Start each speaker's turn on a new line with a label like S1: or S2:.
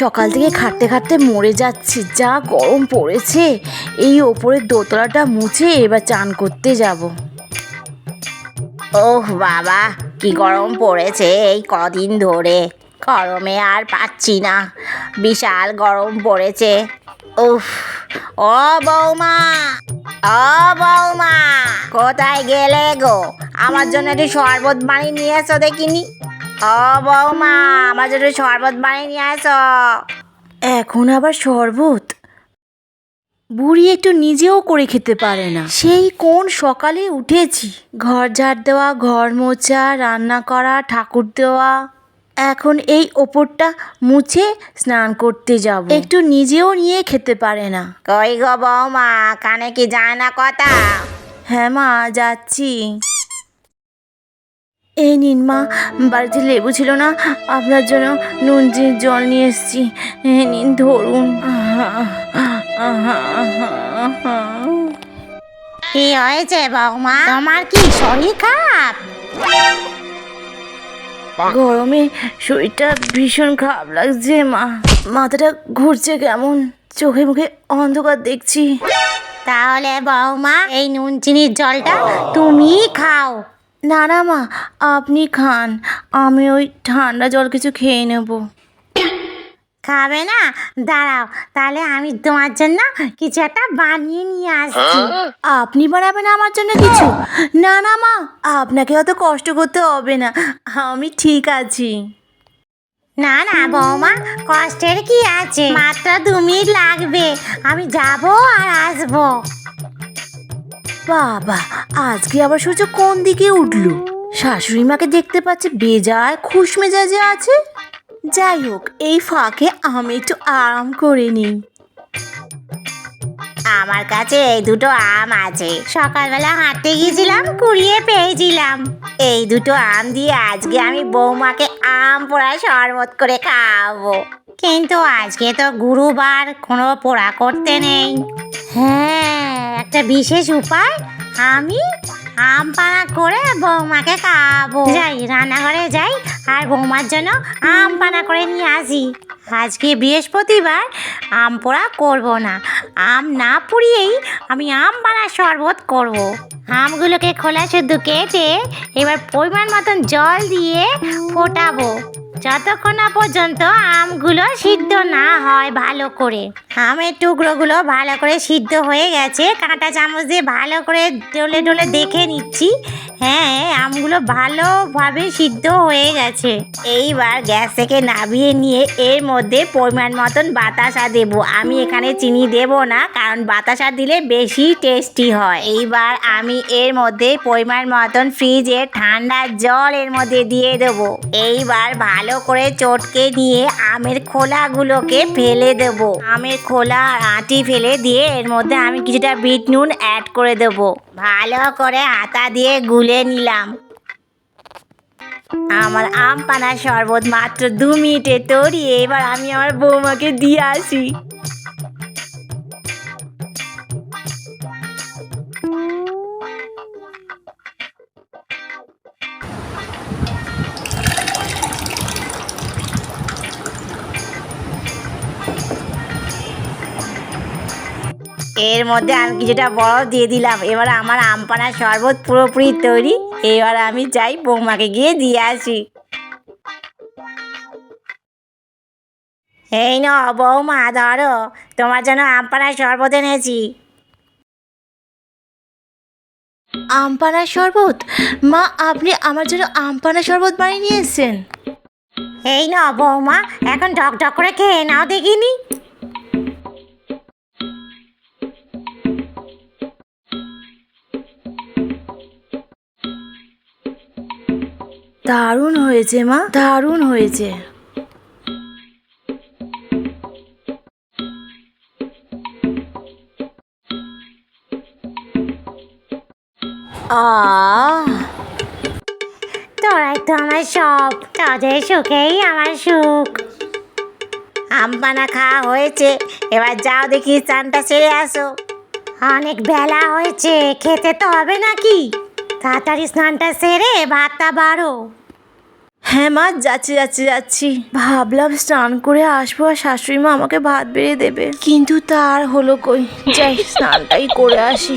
S1: সকাল থেকে খাটতে খাটতে মরে যাচ্ছি, যা গরম পড়েছে। এই ওপরের দোতলাটা মুছে এবার চান করতে যাব। ওহ বাবা, কি গরম পড়েছে এই কদিন ধরে। গরমে আর পাচ্ছি না, বিশাল গরম পড়েছে। উফ, ও বৌমা ও বৌমা, কোথায় গেলে গো? আমার জন্য একটু শরবত বানিয়ে নিয়ে এসো দেখিনি। ও বৌমা আমার জন্য শরবত বানিয়ে নিয়ে আসো। এখন আবার শরবত? বুড়ি একটু নিজেও করে খেতে পারে না। সেই কোন সকালে উঠেছি? ঘর ঝাড় দেওয়া ঘর মোছা রান্না করা ঠাকুর দেওয়া। এখন এই ওপরটা মুছে স্নান করতে যাব। একটু নিজেও নিয়ে খেতে পারে না। কই গো বৌমা কানে কি যায় না কথা? হ্যাঁ মা যাচ্ছি। এই নিন মা বাড়িতে লেবু ছিল না আপনার জন্য নুন জল নিয়ে এসেছি। নিন ধরুন।
S2: কি হয়েছে বৌমা? তোমার কি শরীর খারাপ?
S1: গরমে শরীরটা ভীষণ খারাপ লাগছে মা। মাথাটা ঘুরছে কেমন চোখে মুখে অন্ধকার দেখছি।
S2: তাহলে বৌমা এই নুন চিনির জলটা তুমি খাও।
S1: না না মা আপনি খান। আমি ওই ঠান্ডা জল কিছু খেয়ে নেব।
S2: খাবে না? দাঁড়াও তাহলে আমি তোমার জন্য কিছু একটা বানিয়ে নিয়ে আসছি।
S1: আপনি বানাবেন আমার জন্য কিছু? না না মা আপনাকে অত কষ্ট করতে হবে না। আমি ঠিক আছি।
S2: না না বৌমা কষ্টের কি আছে? মাত্র দু মিনিট লাগবে। আমি যাব আর আসব।
S1: বাবা, আজকে আবার সূর্য কোন দিকে উঠল? শাশুড়ি মাকে দেখতে পাচ্ছে বেজায় খুশ মেজাজে আছে। যাই হোক, এই ফাঁকে আমি একটু আরাম করে নিই।
S2: আমার কাছে এই দুটো আম আছে। সকালবেলা হাঁটতে গিয়েছিলাম, কুড়িয়ে পেয়েছিলাম। এই দুটো আম দিয়ে আজকে আমি বৌমাকে আম পোড়া শরবত করে খাওয়াবো। কিন্তু আজকে তো গুরুবার, কোনো পোড়া করতে নেই। হ্যাঁ একটা বিশেষ উপায়, আমি আম পাড়া করে বৌমাকে খাওয়াবো। যাই, রান্নাঘরে যাই, আর বৌমার জন্য আম পানা করে নিয়ে আসি। আজকে বৃহস্পতিবার, আম পোড়া করব না। আম না পুড়িয়েই আমি আম পাড়া শরবত করব। আমগুলোকে খোলা শুদ্ধ কেটে এবার পরিমাণ মতন জল দিয়ে ফোটাবো। যতক্ষণ না পর্যন্ত আমগুলো সিদ্ধ না হয় ভালো করে। আমের টুকরোগুলো ভালো করে সিদ্ধ হয়ে গেছে। কাঁটা চামচ দিয়ে ভালো করে ডলে ডলে দেখে নিচ্ছি। হ্যাঁ আমগুলো ভালোভাবে সিদ্ধ হয়ে গেছে। এইবার গ্যাস থেকে নামিয়ে নিয়ে এর মধ্যে পরিমাণ মতন বাতাসা দেব। আমি এখানে চিনি দেব না, কারণ বাতাসা দিলে বেশি টেস্টি হয়। এইবার আমি এর মধ্যে পরিমাণ মতন ফ্রিজে ঠান্ডা জল এর মধ্যে দিয়ে দেবো। এইবার ভালো করে চটকে নিয়ে আমের খোলাগুলোকে ফেলে দেব। আমের খোলা আর আটি ফেলে দিয়ে এর মধ্যে আমি কিছুটা বিট নুন অ্যাড করে দেব। ভালো করে হাতা দিয়ে গুলে নিলাম। আমার আম পানা শরবত মাত্র দু মিনিটে তৈরি। এবার আমি আমার বৌমাকে দিয়ে আসি। এর মধ্যে আমি কিছুটা বরফ দিয়ে দিলাম। এবার আমার আম পানা শরবত পুরোপুরি তৈরি। এবার আমি যাই বৌমাকে গিয়ে দিয়ে আসি। এই ন বৌমা ধরো। তোমার জন্য আম পানা শরবত এনেছি।
S1: আমপানা শরবত? মা আপনি আমার জন্য আমপানা শরবত বানিয়ে নিয়েছেন।
S2: এই ন বৌমা এখন ঢক ঢক করে খেয়ে নাও দেখিনি।
S1: দারুণ হয়েছে, মা। দারুণ হয়েছে।
S2: তোরাই তো আমার সব। তোদের সুখেই আমার সুখ। আম পানা খাওয়া হয়েছে। এবার যাও দেখি চানটা সেরে আসো। অনেক বেলা হয়েছে। খেতে তো হবে নাকি? তাড়াতাড়ি স্নানটা সেরে ভাতটা বাড়ো।
S1: হ্যাঁ মা, যাচ্ছি যাচ্ছি যাচ্ছি। ভাবলাম স্নান করে আসব আর শাশুড়ি মা আমাকে ভাত বেড়ে দেবে। কিন্তু তার হলো কই? যাই, স্নানটাই করে আসি।